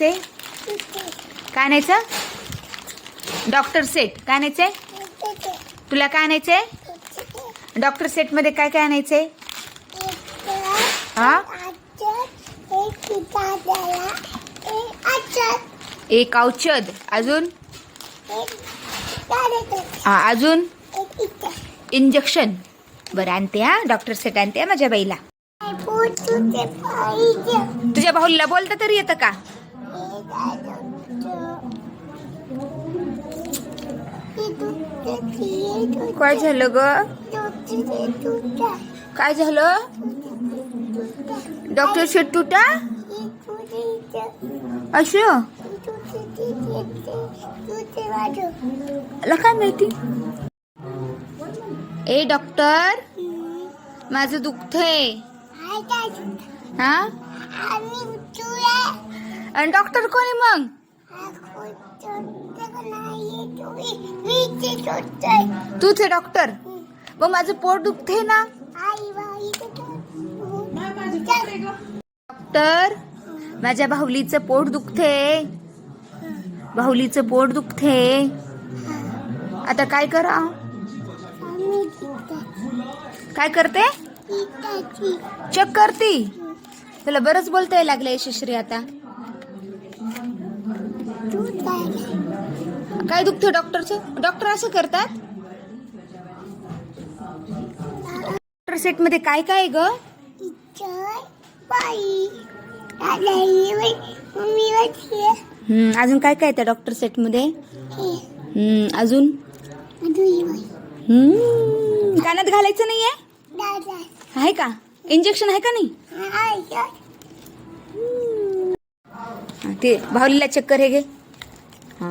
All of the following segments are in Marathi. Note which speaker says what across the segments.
Speaker 1: आणायचे काय आणायचं डॉक्टर सेट काय आणायचे तुला काय आणायचे डॉक्टर सेटमध्ये काय काय आणायचे हा? एक औषध. अजून? हा अजून? इंजेक्शन. बरं आणते हा. डॉक्टर सेट आणते माझ्या बाईला. तुझ्या भाऊला बोलता तरी येतं का? काय झालं ग काय झालं डॉक्टर सेट तुटा असं मला काय माहिती ए डॉक्टर माझं दुखतंय हा आणि डॉक्टर कोणी मग? तूच आहे डॉक्टर. मग माझं पोट दुखते ना? डॉक्टर माझ्या भाऊलीचं पोट दुखते. भाऊलीचं पोट दुखते. आता काय करा? काय करते? चेक करती. तुला बरंच बोलता लागलं यशस्वी आता. काय दुखतं डॉक्टरचं डॉक्टर असं करतात? डॉक्टर सेटमध्ये काय काय ग? अजून काय काय त्या डॉक्टर सेटमध्ये अजून? हम्म, कानात घालायचं नाहीये? आहे का? इंजेक्शन आहे का नाही? ते भाऊलीला चक्कर हे घे. हा.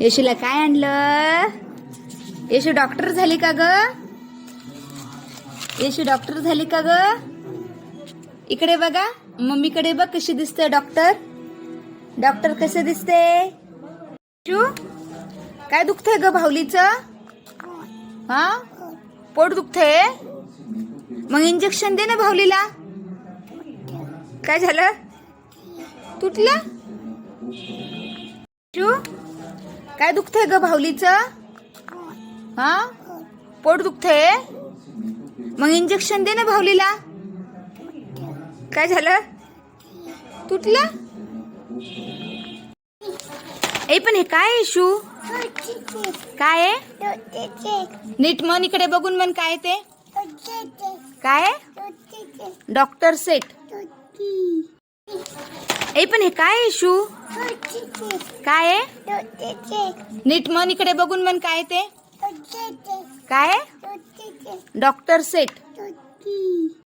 Speaker 1: येशूला काय आणलं? येशू डॉक्टर झाली का ग? येशू डॉक्टर झाली का ग? इकडे बघा मम्मीकडे बघ कशी दिसते डॉक्टर डॉक्टर कसे दिसते? येशू काय दुखतंय ग भाऊलीचं? हा? पोट दुखतंय? मग इंजेक्शन दे ना भाऊलीला. काय झालं? तुटलं? काय दुखतंय ग भाऊलीचं? हा? पोट दुखतंय? मग इंजेक्शन दे ना भाऊलीला. काय झालं? तुटलं? ए पण हे काय शू काय आहे? नीट मन इकडे बघून मन काय ते. काय डॉक्टर सेट ए पण हे काय आहे शू? काय आहे? नीट मन इकडे बघून मन काय ते. काय डॉक्टर सेट.